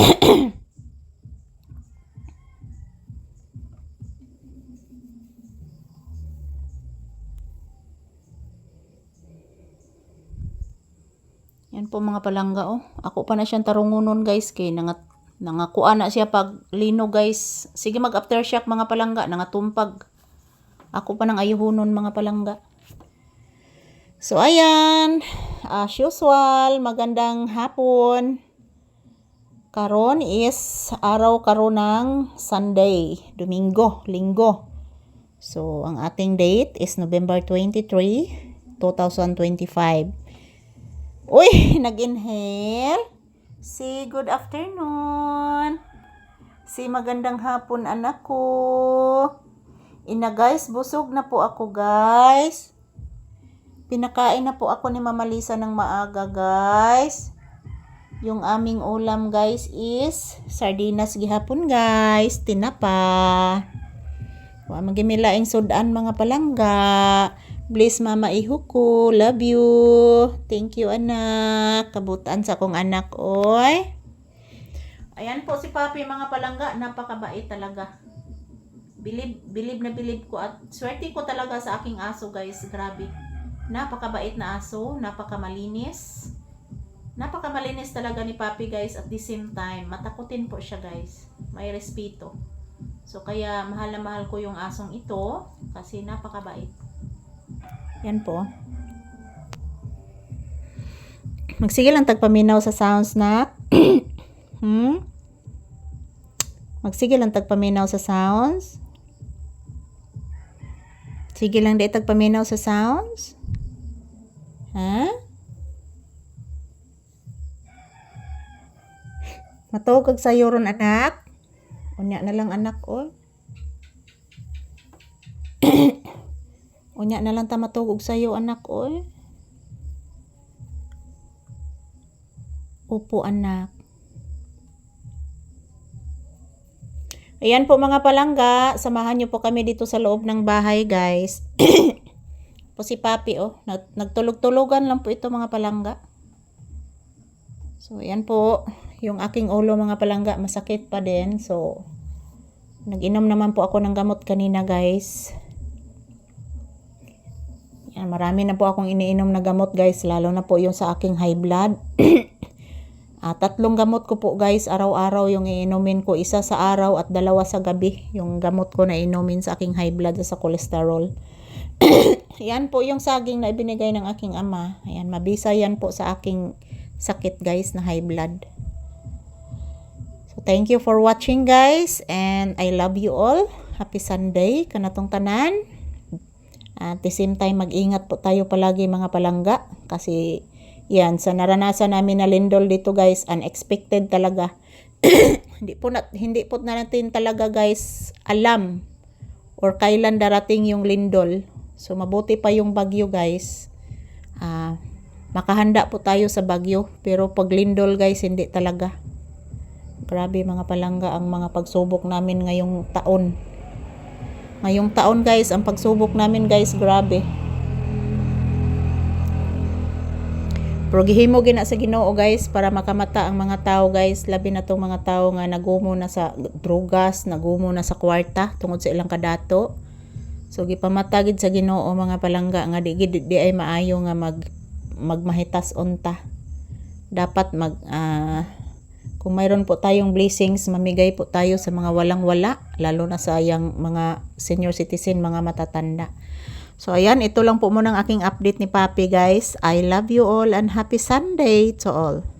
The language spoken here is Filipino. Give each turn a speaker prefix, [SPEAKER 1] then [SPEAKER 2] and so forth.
[SPEAKER 1] Yan po mga palangga oh. Ako pa na siyang tarungunon guys kay nangat nangakuha na siya pag lino guys. Sige mag aftershock mga palangga, nangatumpag. Ako pa nang ayuhunon mga palangga. So ayan, as usual, magandang hapon. Karon is araw karon ng Sunday, Domingo, Linggo. So ang ating date is November 23, 2025. Uy, nag-inhale. Si good afternoon. Si magandang hapon anak ko. Ina guys, busog na po ako guys. Pinakain na po ako ni Mama Lisa ng maaga guys. Yung aming ulam guys is sardinas gihapon guys. Tinapa. Wa magimilaing sudan mga palangga. Bless mama iho ko. Love you. Thank you anak. Kabutan sa kong anak oy. Ayan po si Papi mga palangga. Napakabait talaga. Bilib, bilib na bilib ko at swerte ko talaga sa aking aso guys. Grabe. Napakabait na aso. Napakamalinis. Napakamalinis talaga ni Papi guys at the same time. Matakutin po siya guys. May respeto. So kaya mahal na mahal ko yung asong ito kasi napakabait. Yan po. Magsige lang tagpaminaw sa sounds na. hmm? Magsige lang tagpaminaw sa sounds. Sige lang di tagpaminaw sa sounds. Ha? Matawag kag sayo ron anak. Unya na lang anak oh. Unya na lang ta matugog sa'yo anak oy. Opo anak. Ayan po mga palangga, samahan niyo po kami dito sa loob ng bahay guys. po si Papi oh, Nag nagtulog-tulugan lang po ito mga palangga. So ayan po, yung aking ulo mga palangga masakit pa din. So nag-inom naman po ako ng gamot kanina guys. Yan, marami na po akong iniinom na gamot guys, lalo na po yung sa aking high blood. Ah, tatlong gamot ko po guys, araw-araw yung iinumin ko, isa sa araw at dalawa sa gabi, yung gamot ko na inumin sa aking high blood sa cholesterol. yan po yung saging na ibinigay ng aking ama. Ayan, mabisa yan po sa aking sakit guys na high blood. Thank you for watching guys and I love you all. Happy Sunday kanatong tanan. At the same time, mag-ingat po tayo palagi mga palangga kasi yan, sa naranasan namin na lindol dito guys, unexpected talaga. hindi po na, hindi po na natin talaga guys alam or kailan darating yung lindol. So mabuti pa yung bagyo guys. Ah, makahanda po tayo sa bagyo pero pag lindol guys hindi talaga. Grabe mga palangga ang mga pagsubok namin ngayong taon. Ngayong taon guys, ang pagsubok namin guys, grabe. Pero gihimo gina sa Ginoo guys para makamata ang mga tao guys, labi na tong mga tao nga nagumo na sa drugas, nagumo na sa kwarta tungod sa ilang kadato. So gipamatagid sa Ginoo mga palangga nga di, di, di ay maayo nga mag magmahitas unta. Dapat mag uh, kung mayroon po tayong blessings, mamigay po tayo sa mga walang-wala, lalo na sa yung mga senior citizen, mga matatanda. So, ayan, ito lang po muna ang aking update ni Papi, guys. I love you all and happy Sunday to all.